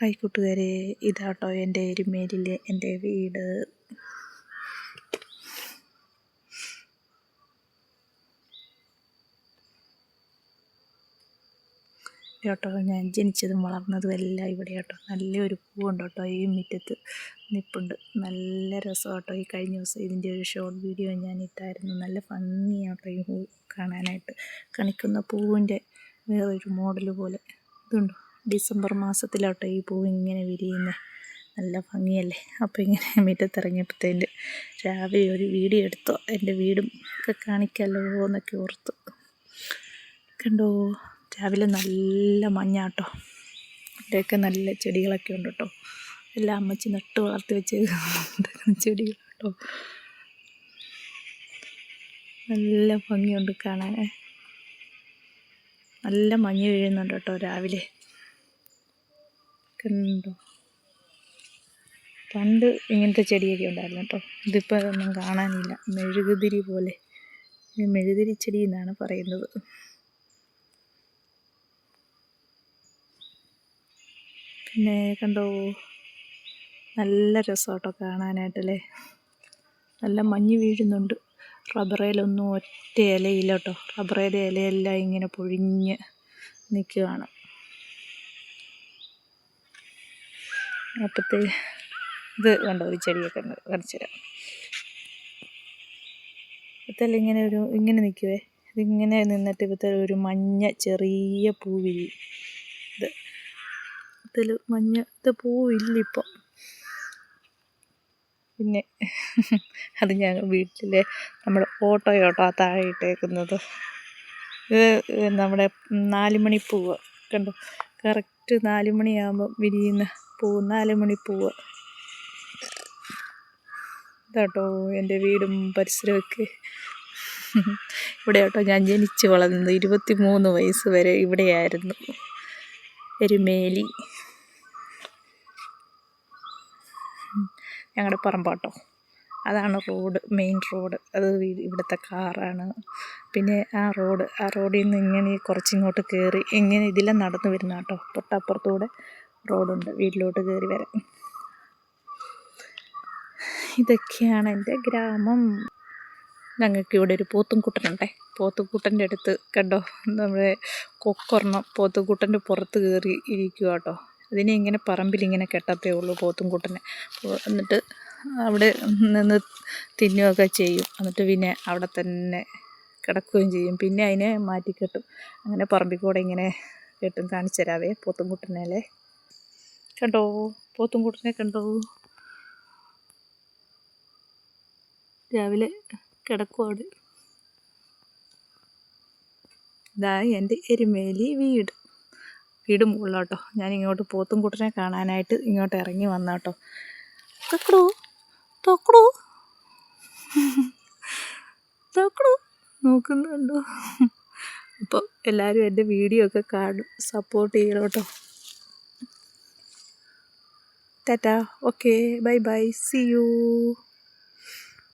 Hi കൂട്ടുകാരെ ഇതാട്ടോ എന്റെ എരുമേലിലെ എന്റെ വീട്. കേട്ടോ ഞാൻ ജനിച്ചതും വളർന്നതും എല്ലാം ഇവിടെ കേട്ടോ നല്ലൊരു പൂവുണ്ട് കേട്ടോ ഈ മുറ്റത്ത്? നിപ്പുണ്ട്. നല്ല രസം കേട്ടോ ഈ കഴിഞ്ഞ ദിവസം ഇതിന്റെ ഒരു ഷോർട്ട് വീഡിയോ ഞാൻ ഇട്ടായിരുന്നു. നല്ല ഭംഗിയാട്ടോ ഈ പൂ കാണാനായിട്ട്. കണിക്കുന്ന പൂവിന്റെ വേറൊരു മോഡൽ പോലെ. ഇതുണ്ടോ? ഡിസംബർ മാസത്തിലോട്ടോ ഈ പൂ ഇങ്ങനെ വിരിയുന്നത് നല്ല ഭംഗിയല്ലേ? അപ്പോൾ ഇങ്ങനെ മുറ്റത്തിറങ്ങിയപ്പോഴത്തേന്റെ രാവിലെ ഒരു വീഡിയോ എടുത്തോ. എന്റെ വീടും ഒക്കെ കാണിക്കാമല്ലോ എന്നൊക്കെ ഓർത്തു. കണ്ടോ? രാവിലെ നല്ല മഞ്ഞാട്ടോ. ഇവിടെയൊക്കെ നല്ല ചെടികളൊക്കെ ഉണ്ട് കേട്ടോ എല്ലാം അമ്മച്ചി നട്ട് വളർത്തി വെച്ച് ചെടികൾ കേട്ടോ നല്ല ഭംഗിയുണ്ട് കാണാൻ. നല്ല മഞ്ഞ് വീഴുന്നുണ്ട് കേട്ടോ രാവിലെ. കണ്ടോ പണ്ട് ഇങ്ങനത്തെ ചെടിയൊക്കെ ഉണ്ടായിരുന്നു കേട്ടോ. ഇതിപ്പോൾ അതൊന്നും കാണാനില്ല. മെഴുകുതിരി പോലെ. മെഴുകുതിരി ചെടി എന്നാണ് പറയുന്നത്. പിന്നെ കണ്ടോ? നല്ല രസമാട്ടോ കാണാനായിട്ടല്ലേ നല്ല മഞ്ഞ് വീഴുന്നുണ്ട്. റബ്ബറേലൊന്നും ഒറ്റ ഇലയില്ല കേട്ടോ. റബ്ബറേലെ ഇലയെല്ലാം ഇങ്ങനെ പൊഴിഞ്ഞ് നിൽക്കുകയാണ്. അപ്പോഴത്തേ ഇത് കണ്ടോ? ഈ ചെടിയൊക്കെ കാണിച്ചു തരാം. ഇപ്പത്തല്ല ഇങ്ങനെ ഒരു ഇങ്ങനെ നിൽക്കുവേ? ഇതിങ്ങനെ നിന്നിട്ട് ഇപ്പത്തെ ഒരു മഞ്ഞ ചെറിയ പൂവിരി. ഇത്. ഇതിൽ മഞ്ഞ ഇത് പൂവില്ലിപ്പം പിന്നെ അത് ഞാൻ വീട്ടിലെ നമ്മുടെ ഓട്ടോയോട്ടോ താഴെ ഇട്ടേക്കുന്നത് ഇത് നമ്മുടെ നാലുമണിപ്പൂവ്. കണ്ടോ? കറക്റ്റ് നാലുമണിയാകുമ്പോൾ വിരിയുന്ന പൂവ് നാല് മണിപ്പൂവ് ഇതാട്ടോ എന്റെ വീടും പരിസരമൊക്കെ. ഇവിടെ കേട്ടോ ഞാൻ ജനിച്ച് വളർന്നത്. ഇരുപത്തി മൂന്ന് വയസ്സ് വരെ ഇവിടെയായിരുന്നു. എരുമേലി. ഞങ്ങളുടെ പറമ്പാട്ടോ. അതാണ് റോഡ് മെയിൻ റോഡ്. അത് ഇവിടുത്തെ കാറാണ്. പിന്നെ ആ റോഡ് ആ റോഡിൽ നിന്ന് ഇങ്ങനെ കുറച്ചിങ്ങോട്ട് കയറി ഇങ്ങനെ ഇതിലെ നടന്നു വരുന്ന കേട്ടോ തൊട്ടപ്പുറത്തൂടെ റോഡുണ്ട്. വീട്ടിലോട്ട് കയറി വരാം. ഇതൊക്കെയാണ് എന്റെ ഗ്രാമം. ഞങ്ങൾക്ക് ഇവിടെ ഒരു പോത്തുംകൂട്ടനുണ്ടേ. പോത്തുംകുട്ടന്റെ അടുത്ത് കണ്ടോ? നമ്മുടെ കൊക്കൊരെണ്ണം പോത്തുംകുട്ടന്റെ പുറത്ത് കയറി ഇരിക്കുക കേട്ടോ. അതിനെ ഇങ്ങനെ പറമ്പിലിങ്ങനെ കെട്ടത്തേ ഉള്ളൂ പോത്തുംകുട്ടനെ. എന്നിട്ട് അവിടെ നിന്ന് തിന്നുകയൊക്കെ ചെയ്യും. എന്നിട്ട് പിന്നെ അവിടെ തന്നെ കിടക്കുകയും ചെയ്യും. പിന്നെ അതിനെ മാറ്റിക്കെട്ടും. അങ്ങനെ പറമ്പിൽ കൂടെ ഇങ്ങനെ കെട്ടും. കാണിച്ചു തരാവേ പോത്തുംകുട്ടനെ കണ്ടോ? പോത്തും കൂട്ടിനെ കണ്ടോ? രാവിലെ കിടക്കുവാട് ഇതാ എന്റെ എരുമേലി വീട്. വീട് മുകളിലോട്ടോ. ഞാൻ ഇങ്ങോട്ട് പോത്തും കൂട്ടിനെ കാണാനായിട്ട് ഇങ്ങോട്ട് ഇറങ്ങി വന്നാട്ടോ. തൊക്കടൂ തൊക്കടൂ. തൊക്കടൂ നോക്കുന്നുണ്ടോ? അപ്പോൾ എല്ലാവരും എന്റെ വീഡിയോ ഒക്കെ കാണും. സപ്പോർട്ട് ചെയ്യണം കേട്ടോ. Tata okay bye bye see you